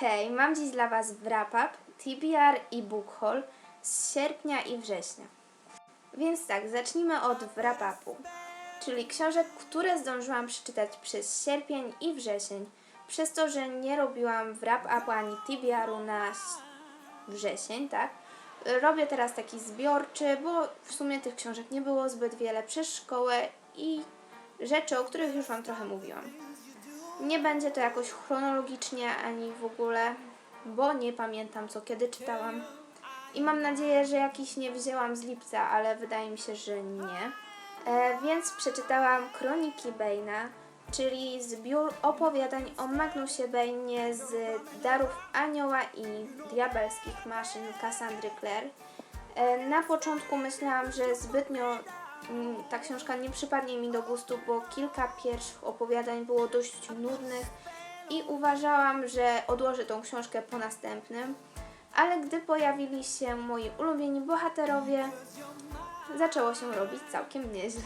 Hej, mam dziś dla Was wrap-up, TBR i book haul z sierpnia i września. Więc tak, zacznijmy od wrap-upu, czyli książek, które zdążyłam przeczytać przez sierpień i wrzesień, przez to, że nie robiłam wrap-upu ani TBR-u na wrzesień, tak? Robię teraz taki zbiorczy, bo w sumie tych książek nie było zbyt wiele przez szkołę i rzeczy, o których już Wam trochę mówiłam. Nie będzie to jakoś chronologicznie ani w ogóle, bo nie pamiętam co kiedy czytałam. I mam nadzieję, że jakiś nie wzięłam z lipca, ale wydaje mi się, że nie. E, więc przeczytałam Kroniki Bane'a, czyli zbiór opowiadań o Magnusie Bane'ie z Darów Anioła i Diabelskich Maszyn Cassandry Clare. E, Na początku myślałam, że zbytnio ta książka nie przypadnie mi do gustu, bo kilka pierwszych opowiadań było dość nudnych i uważałam, że odłożę tą książkę po następnym. Ale gdy pojawili się moi ulubieni bohaterowie, zaczęło się robić całkiem nieźle.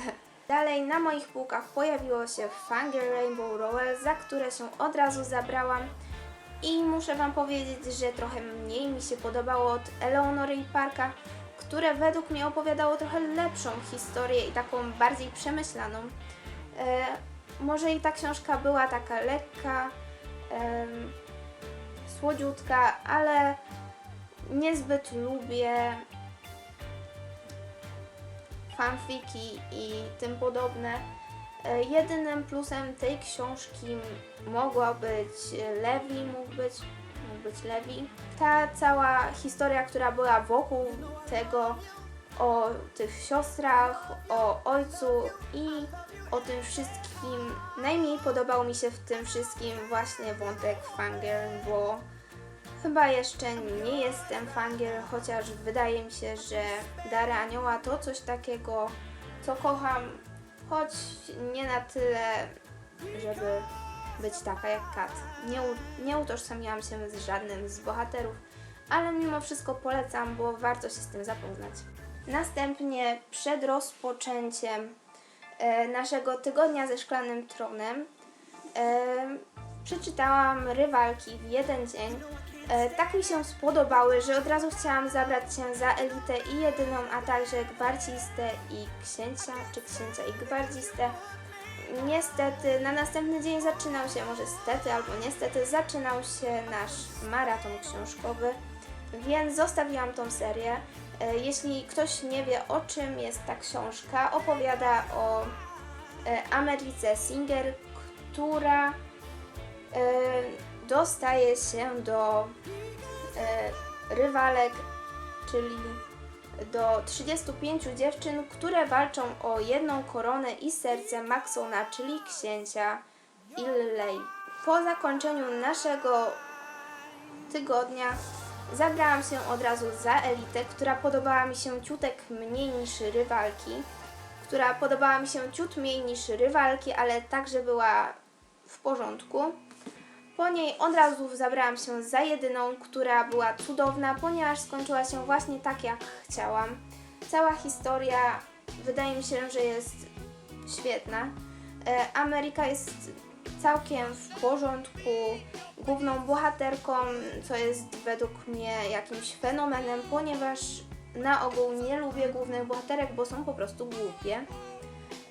Dalej na moich półkach pojawiło się Fangirl Rainbow Rowell, za które się od razu zabrałam. I muszę Wam powiedzieć, że trochę mniej mi się podobało od Eleonory i Parka, które według mnie opowiadało trochę lepszą historię i taką bardziej przemyślaną. E, może i ta książka była taka lekka, em, słodziutka, ale niezbyt lubię fanfiki i tym podobne. E, Jedynym plusem tej książki mogła być Lewi, mógł być, być Lewi. Ta cała historia, która była wokół tego, o tych siostrach, o ojcu i o tym wszystkim. Najmniej podobał mi się w tym wszystkim właśnie wątek Fangirl, bo Chyba jeszcze nie jestem fangirl, chociaż wydaje mi się, że Dary Anioła to coś takiego, co kocham, choć nie na tyle, żeby być taka jak Kat. Nie, nie utożsamiłam się z żadnym z bohaterów, ale mimo wszystko polecam, bo warto się z tym zapoznać. Następnie przed rozpoczęciem e, naszego tygodnia ze szklanym tronem e, przeczytałam rywalki w jeden dzień. E, tak mi się spodobały, że od razu chciałam zabrać się za elitę i jedyną, a także gwardzistę i księcia, czy księcia i gwardzistę. Niestety na następny dzień zaczynał się, może stety albo niestety, zaczynał się nasz maraton książkowy, więc zostawiłam tą serię. E, Jeśli ktoś nie wie o czym jest ta książka, opowiada o e, Americe Singer, która e, dostaje się do rywalek, czyli do 35 dziewczyn, które walczą o jedną koronę i serce Maxona, czyli księcia Illey. Po zakończeniu naszego tygodnia zabrałam się od razu za elitę, która podobała mi się ciutek mniej niż rywalki, która podobała mi się ciut mniej niż rywalki, ale także była w porządku. Po niej od razu zabrałam się za jedyną, która była cudowna, ponieważ skończyła się właśnie tak, jak chciałam. Cała historia wydaje mi się, że jest świetna. E, Ameryka jest całkiem w porządku, główną bohaterką, co jest według mnie jakimś fenomenem, ponieważ na ogół nie lubię głównych bohaterek, bo są po prostu głupie.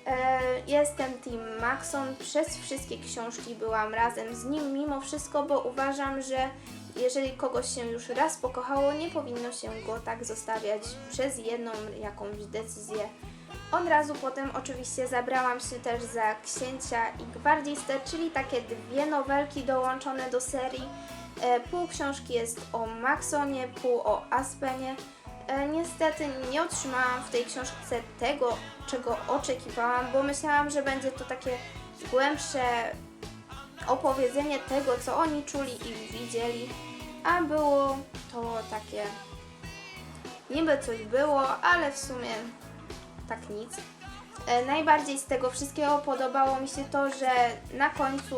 E, Jestem Team Maxon. Przez wszystkie książki byłam razem z nim, mimo wszystko, bo uważam, że jeżeli kogoś się już raz pokochało, nie powinno się go tak zostawiać przez jedną jakąś decyzję. Od razu potem oczywiście zabrałam się też za Księcia i Gwardzistę, czyli takie dwie nowelki dołączone do serii. E, Pół książki jest o Maxonie, pół o Aspenie. E, Niestety nie otrzymałam w tej książce tego, czego oczekiwałam, bo myślałam, że będzie to takie głębsze opowiedzenie tego, co oni czuli i widzieli, a było to takie niby coś było, ale w sumie tak nic. E, Najbardziej z tego wszystkiego podobało mi się to, że na końcu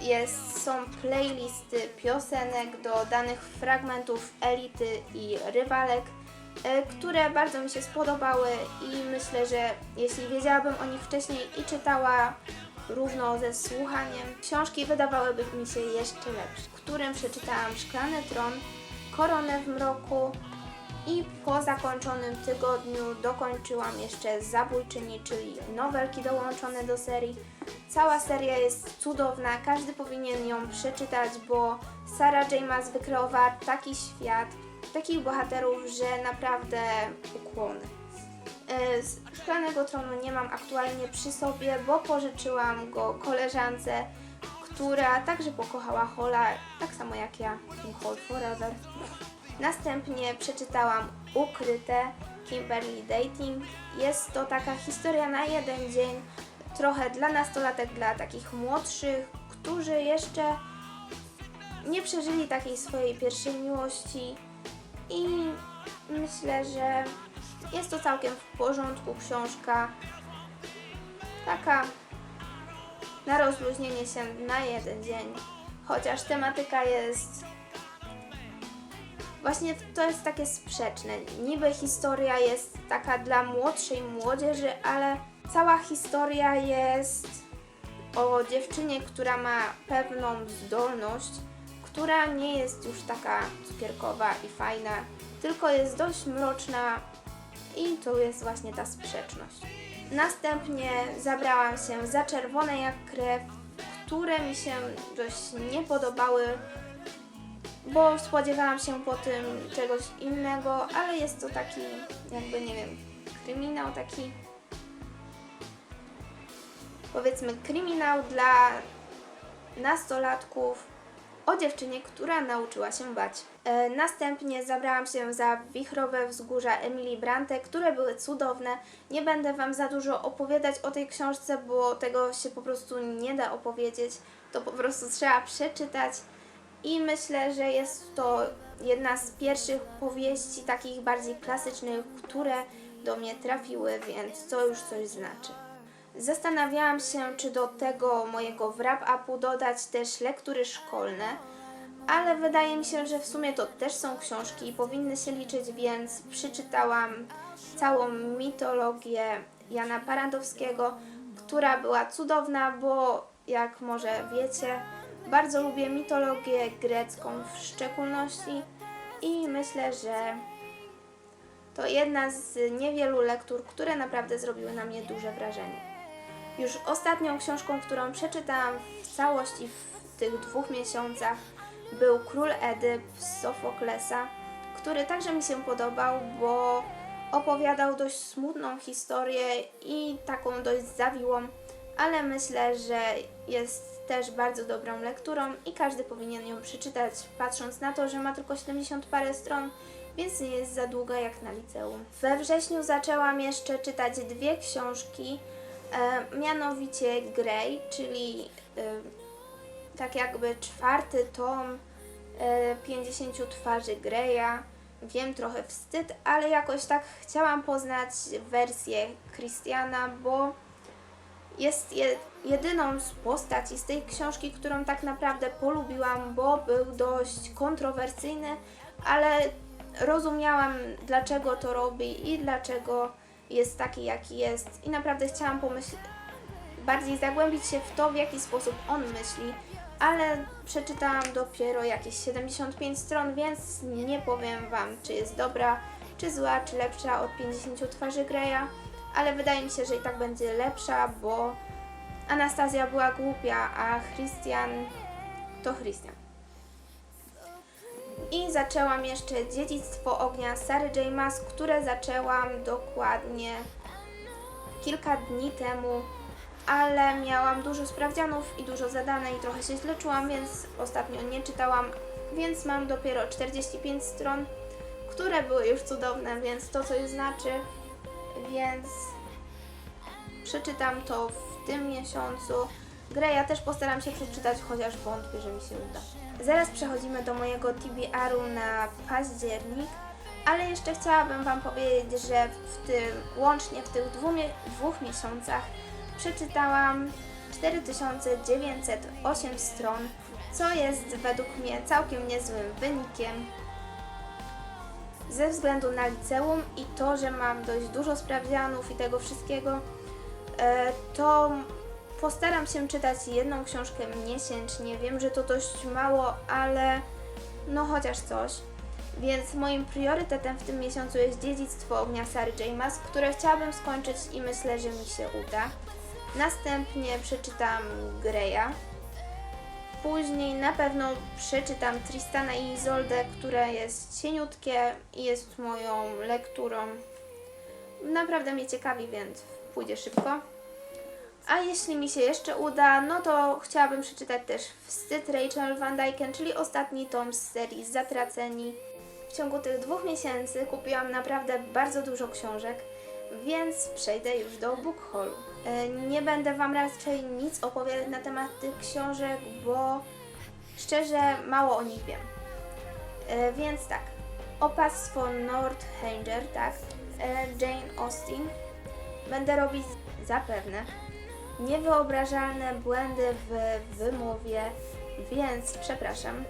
jest, są playlisty piosenek do danych fragmentów elity i rywalek, e, które bardzo mi się spodobały i myślę, że jeśli wiedziałabym o nich wcześniej i czytała równo ze słuchaniem, książki wydawałyby mi się jeszcze lepsze, którym przeczytałam Szklany Tron, Koronę w Mroku i po zakończonym tygodniu dokończyłam jeszcze Zabójczyni, czyli nowelki dołączone do serii. Cała seria jest cudowna, każdy powinien ją przeczytać, bo Sarah J. Maas wykreowała taki świat, takich bohaterów, że naprawdę ukłony. E, Szklanego Tronu nie mam aktualnie przy sobie, bo pożyczyłam go koleżance, która także pokochała Hola, tak samo jak ja, Hall Forever. Następnie przeczytałam Ukryte Kimberly Dating. Jest to taka historia na jeden dzień, trochę dla nastolatek, dla takich młodszych, którzy jeszcze nie przeżyli takiej swojej pierwszej miłości i myślę, że jest to całkiem w porządku książka. Taka na rozluźnienie się na jeden dzień. Chociaż tematyka jest. Właśnie to jest takie sprzeczne. Niby historia jest taka dla młodszej młodzieży, ale cała historia jest o dziewczynie, która ma pewną zdolność, która nie jest już taka cukierkowa i fajna, tylko jest dość mroczna i to jest właśnie ta sprzeczność. Następnie zabrałam się za czerwone jak krew, które mi się dość nie podobały, bo spodziewałam się po tym czegoś innego, ale jest to taki, jakby nie wiem, kryminał taki. Powiedzmy, kryminał dla nastolatków o dziewczynie, która nauczyła się bać. E, następnie zabrałam się za wichrowe wzgórza Emily Brante, które były cudowne. Nie będę Wam za dużo opowiadać o tej książce, bo tego się po prostu nie da opowiedzieć. To po prostu trzeba przeczytać. I myślę, że jest to jedna z pierwszych powieści takich bardziej klasycznych, które do mnie trafiły, więc to już coś znaczy. Zastanawiałam się, czy do tego mojego wrap-upu dodać też lektury szkolne, ale wydaje mi się, że w sumie to też są książki i powinny się liczyć, więc przeczytałam całą mitologię Jana Parandowskiego, która była cudowna, bo jak może wiecie, bardzo lubię mitologię grecką w szczególności i myślę, że to jedna z niewielu lektur, które naprawdę zrobiły na mnie duże wrażenie. Już ostatnią książką, którą przeczytałam w całości w tych dwóch miesiącach był Król Edyp Sofoklesa, który także mi się podobał, bo opowiadał dość smutną historię i taką dość zawiłą, ale myślę, że jest też bardzo dobrą lekturą i każdy powinien ją przeczytać, patrząc na to, że ma tylko 70 parę stron, więc nie jest za długa jak na liceum. We wrześniu zaczęłam jeszcze czytać dwie książki, e, mianowicie Grey, czyli e, tak jakby czwarty tom e, 50 twarzy Greya. Wiem, trochę wstyd, ale jakoś tak chciałam poznać wersję Christiana, bo jest je, jedyną z postaci z tej książki, którą tak naprawdę polubiłam, bo był dość kontrowersyjny, ale rozumiałam dlaczego to robi i dlaczego jest taki jaki jest. I naprawdę chciałam pomyśleć, bardziej zagłębić się w to, w jaki sposób on myśli, ale przeczytałam dopiero jakieś 75 stron, więc nie powiem Wam, czy jest dobra, czy zła, czy lepsza od 50 twarzy Greya, ale wydaje mi się, że i tak będzie lepsza, bo Anastazja była głupia, a Christian to Christian. I zaczęłam jeszcze Dziedzictwo Ognia Sary J. Maas, które zaczęłam dokładnie kilka dni temu, ale miałam dużo sprawdzianów i dużo zadane i trochę się źle czułam, więc ostatnio nie czytałam, więc mam dopiero 45 stron, które były już cudowne, więc to coś znaczy, więc przeczytam to w tym miesiącu. Grę ja też postaram się przeczytać, chociaż wątpię, że mi się uda. Zaraz przechodzimy do mojego TBR-u na październik, ale jeszcze chciałabym Wam powiedzieć, że w tym, łącznie w tych dwóch, dwóch miesiącach przeczytałam 4908 stron, co jest według mnie całkiem niezłym wynikiem. Ze względu na liceum i to, że mam dość dużo sprawdzianów i tego wszystkiego, e, to Postaram się czytać jedną książkę miesięcznie. Wiem, że to dość mało, ale no chociaż coś. Więc moim priorytetem w tym miesiącu jest Dziedzictwo Ognia Sary J. Które chciałabym skończyć i myślę, że mi się uda. Następnie przeczytam Greya. Później na pewno przeczytam Tristana i Izoldę, które jest cieniutkie i jest moją lekturą. Naprawdę mnie ciekawi, więc pójdzie szybko. A jeśli mi się jeszcze uda, no to chciałabym przeczytać też Wstyd Rachel Van Dyken, czyli ostatni tom z serii Zatraceni. W ciągu tych dwóch miesięcy kupiłam naprawdę bardzo dużo książek, więc przejdę już do book haulu. E, Nie będę Wam raczej nic opowiadać na temat tych książek, bo szczerze mało o nich wiem. E, Więc tak, Opactwo Northanger, tak, e, Jane Austen. Będę robić zapewne niewyobrażalne błędy w wymowie, więc przepraszam.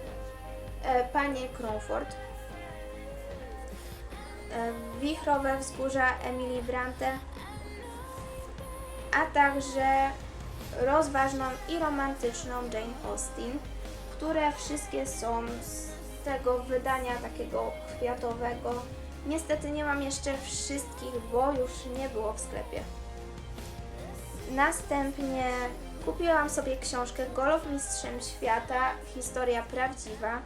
Panie Cromford. Wichrowe wzgórza Emily Brante, a także rozważną i romantyczną Jane Austen, które wszystkie są z tego wydania takiego kwiatowego. Niestety nie mam jeszcze wszystkich, bo już nie było w sklepie. Następnie kupiłam sobie książkę Golow Mistrzem Świata, historia prawdziwa,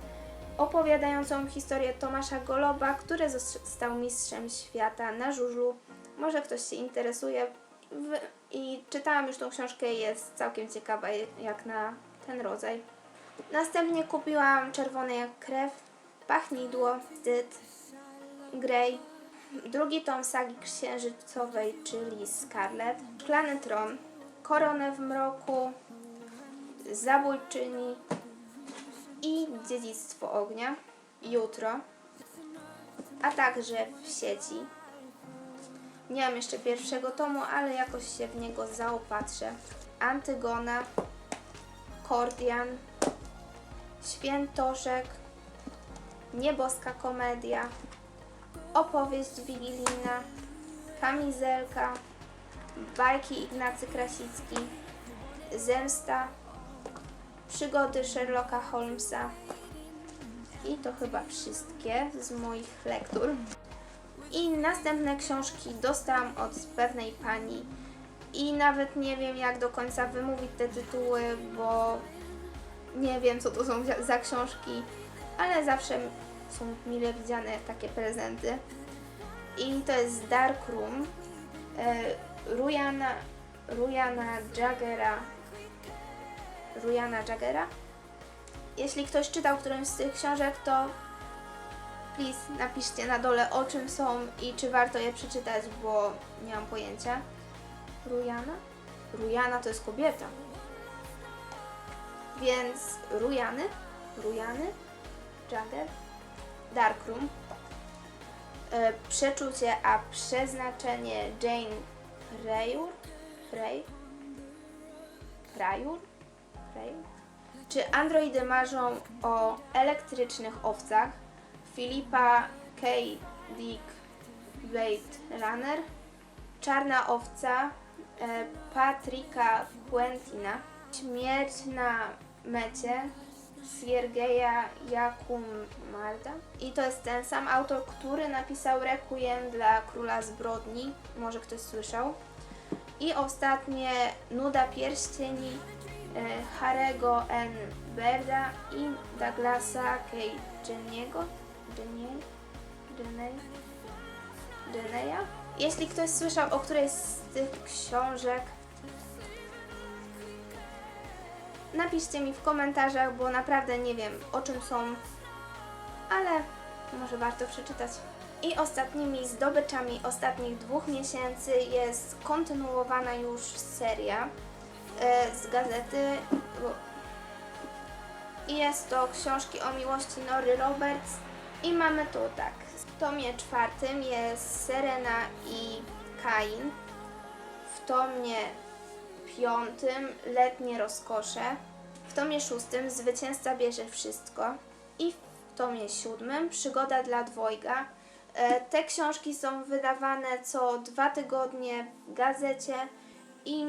opowiadającą historię Tomasza Goloba, który został mistrzem świata na żużlu. Może ktoś się interesuje w, i czytałam już tą książkę, jest całkiem ciekawa jak na ten rodzaj. Następnie kupiłam Czerwone jak krew, Pachnidło, Wstyd, Grey, drugi tom sagi księżycowej, czyli Scarlet, Szklany Tron, Koronę w mroku, Zabójczyni i Dziedzictwo ognia, Jutro, a także w sieci. Nie mam jeszcze pierwszego tomu, ale jakoś się w niego zaopatrzę. Antygona, Kordian, Świętoszek, Nieboska komedia, opowieść wigilijna, kamizelka, bajki Ignacy Krasicki, zemsta, przygody Sherlocka Holmesa i to chyba wszystkie z moich lektur. I następne książki dostałam od pewnej pani i nawet nie wiem jak do końca wymówić te tytuły, bo nie wiem co to są za- książki, ale zawsze są mile widziane takie prezenty. I to jest Dark Room e, Rujana, Rujana Jaggera. Rujana Jaggera. Jeśli ktoś czytał którąś z tych książek, to please napiszcie na dole o czym są i czy warto je przeczytać, bo nie mam pojęcia. Rujana? Rujana to jest kobieta. Więc Rujany, Rujany, Jagger, Darkroom, e, Przeczucie, a przeznaczenie Jane Freyur, Frey, Freyur, Freyur? Czy androidy marzą o elektrycznych owcach? Filipa K. Dick Blade Runner, Czarna owca e, Patryka Puentina, Śmierć na mecie Siergeja Jakumarda. I to jest ten sam autor, który napisał Requiem dla Króla Zbrodni. Może ktoś słyszał. I ostatnie Nuda Pierścieni Harego N. Berda i Douglasa K. Jene- Jeneya? Jeśli ktoś słyszał o którejś z tych książek, napiszcie mi w komentarzach, bo naprawdę nie wiem o czym są, ale może warto przeczytać. I ostatnimi zdobyczami ostatnich dwóch miesięcy jest kontynuowana już seria e, z gazety. I jest to książki o miłości Nory Roberts. I mamy tu tak. W tomie czwartym jest Serena i Kain. W tomie piątym Letnie rozkosze. W tomie szóstym Zwycięzca bierze wszystko. I w tomie siódmym Przygoda dla dwojga. E, Te książki są wydawane co dwa tygodnie w gazecie i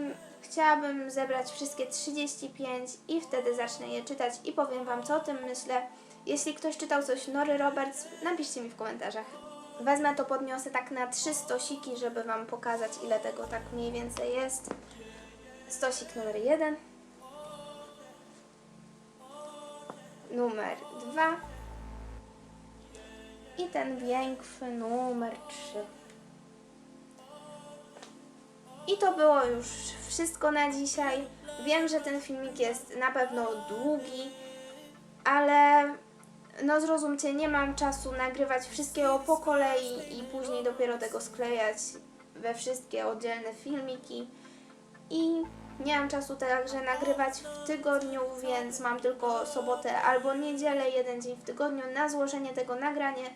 Chciałabym zebrać wszystkie 35 i wtedy zacznę je czytać i powiem Wam, co o tym myślę. Jeśli ktoś czytał coś Nory Roberts, napiszcie mi w komentarzach. Wezmę to, podniosę tak na trzy stosiki, żeby Wam pokazać, ile tego tak mniej więcej jest. Stosik numer jeden. Numer dwa. I ten większy numer trzy. I to było już wszystko na dzisiaj. Wiem, że ten filmik jest na pewno długi, ale no zrozumcie, nie mam czasu nagrywać wszystkiego po kolei i później dopiero tego sklejać we wszystkie oddzielne filmiki. I nie mam czasu także nagrywać w tygodniu, więc mam tylko sobotę albo niedzielę, jeden dzień w tygodniu na złożenie tego nagrania.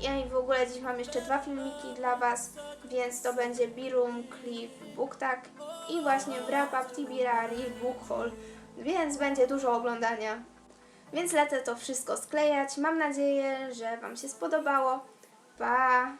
Ja i w ogóle dziś mam jeszcze dwa filmiki dla Was, więc to będzie Birum, Cliff, Booktak i właśnie Wrap Up Tibira, Real więc będzie dużo oglądania. Więc lecę to wszystko sklejać. Mam nadzieję, że Wam się spodobało. Pa!